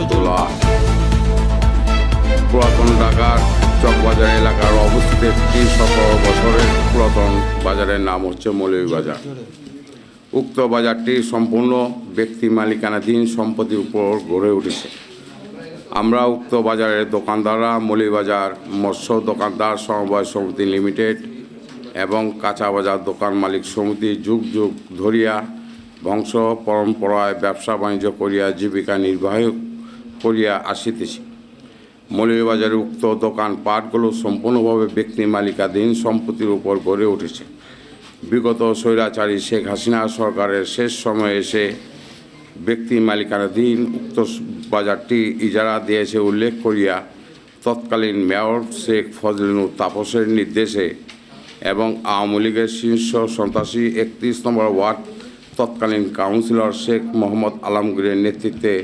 রহমতুল্লাহ পুরাতন ঢাকার চকবাজার এলাকার অবস্থিত একটি সতেরো বছরের পুরাতন বাজারের নাম হচ্ছে মৌলভীবাজার উক্ত বাজারটি সম্পূর্ণ ব্যক্তি মালিকানাধীন সম্পত্তির উপর গড়ে উঠেছে। আমরা উক্ত বাজারের দোকানদাররা মৌলভীবাজার মৎস্য দোকানদার সমবায় সমিতি লিমিটেড এবং কাঁচা বাজার দোকান মালিক সমিতি যুগ যুগ ধরিয়া বংশ পরম্পরায় ব্যবসা বাণিজ্য করিয়া জীবিকা নির্বাহ করিয়া আসিতেছি। মৌলভীবাজারে উক্ত দোকান পাটগুলো সম্পূর্ণভাবে ব্যক্তি মালিকাধীন সম্পত্তির উপর গড়ে উঠেছে। বিগত স্বৈরাচারী শেখ হাসিনা সরকারের শেষ সময়ে এসে ব্যক্তি মালিকানাধীন উক্ত বাজারটি ইজারা দিয়েছে উল্লেখ করিয়া তৎকালীন মেয়র শেখ ফজলিনুর তাপসের নির্দেশে এবং আওয়ামী লীগের শীর্ষ সন্ত্রাসী একত্রিশ নম্বর ওয়ার্ড তৎকালীন কাউন্সিলর শেখ মোহাম্মদ আলমগীরের নেতৃত্বে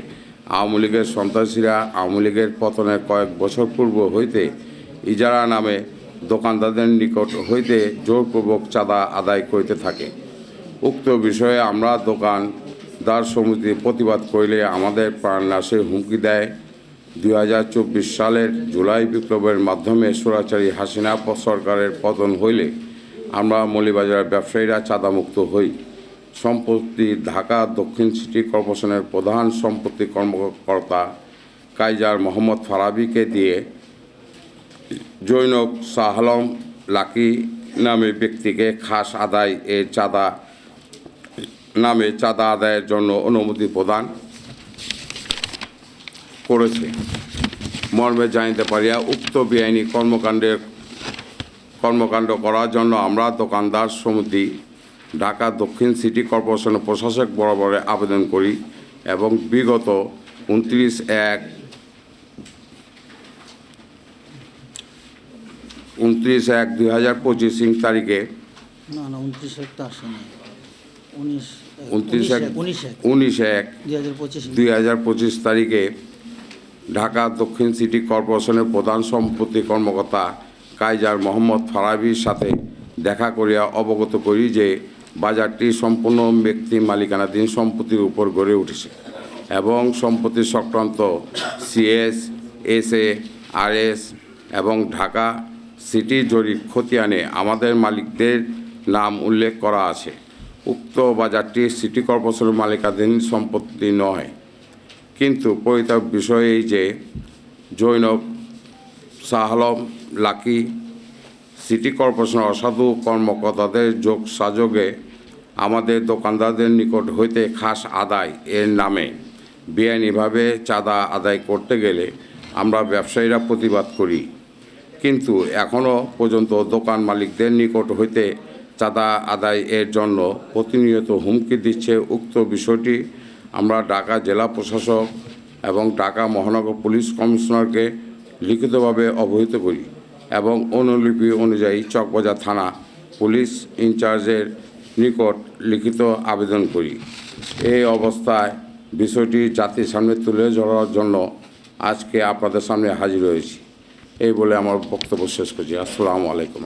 আওয়ামী লীগের সন্ত্রাসীরা আওয়ামী লীগের পতনের কয়েক বছর পূর্ব হইতে ইজারা নামে দোকানদারদের নিকট হইতে জোরপূর্বক চাঁদা আদায় করিতে থাকে। উক্ত বিষয়ে আমরা দোকানদার সমিতি প্রতিবাদ করিলে আমাদের প্রাণনাশের হুমকি দেয়। দুই হাজার চব্বিশ সালের জুলাই বিপ্লবের মাধ্যমে সুরাচারী হাসিনা সরকারের পতন হইলে আমরা মৌলিবাজারের ব্যবসায়ীরা চাঁদামুক্ত হই। সম্প্রতি ঢাকা দক্ষিণ সিটি কর্পোরেশনের প্রধান সম্পত্তি কর্মকর্তা কাইজার মোহাম্মদ ফারাবিকে দিয়ে জৈনক শাহলম লাকি নামে ব্যক্তিকে খাস আদায় এর চাঁদা নামে চাঁদা আদায়ের জন্য অনুমতি প্রদান করেছে। মর্মে জানিতে পারিয়া উক্ত বেআইনি কর্মকাণ্ডের কর্মকাণ্ড করার জন্য আমরা দোকানদার সমিতি ঢাকা দক্ষিণ সিটি কর্পোরেশনের প্রশাসক বরাবরে আবেদন করি এবং বিগত উনত্রিশ এক উনত্রিশ এক দুই হাজার পঁচিশ তারিখে না না উনত্রিশ এক তো আসে না উনিশ উনত্রিশ এক উনিশ এক দুই হাজার পঁচিশ দুই হাজার পঁচিশ তারিখে ঢাকা দক্ষিণ সিটি কর্পোরেশনের প্রধান সম্পত্তি কর্মকর্তা কাইজার মোহাম্মদ ফারাবির সাথে দেখা করিয়া অবগত করি যে বাজারটি সম্পূর্ণ ব্যক্তি মালিকানাধীন সম্পত্তির উপর গড়ে উঠেছে এবং সম্পত্তি সংক্রান্ত CS S A R S এবং ঢাকা সিটি জরিপ খতিয়ানে আমাদের মালিকদের নাম উল্লেখ করা আছে। উক্ত বাজারটি সিটি কর্পোরেশনের মালিকাধীন সম্পত্তি নয়। কিন্তু পরিতাপ বিষয় এই যে জৈনব, শাহলম, লাকি সিটি কর্পোরেশনের অসাধু কর্মকর্তাদের যোগ সাযোগে আমাদের দোকানদারদের নিকট হইতে খাস আদায় এর নামে। বেআইনিভাবে চাঁদা আদায় করতে গেলে আমরা ব্যবসায়ীরা প্রতিবাদ করি। কিন্তু এখনও পর্যন্ত দোকান মালিকদের নিকট হইতে চাঁদা আদায় এর জন্য প্রতিনিয়ত হুমকি দিচ্ছে উক্ত বিষয়টি আমরা ঢাকা জেলা প্রশাসক এবং ঢাকা মহানগর পুলিশ কমিশনারকে লিখিতভাবে অবহিত করি এবং অনুলিপি অনুযায়ী চকবাজার থানা পুলিশ ইনচার্জের নিকট লিখিত আবেদন করি। এই অবস্থায় বিষয়টি জাতির সামনে তুলে ধরার জন্য আজকে আপনাদের সামনে হাজির হয়েছি। এই বলে আমার বক্তব্য শেষ করছি। আসসালামু আলাইকুম।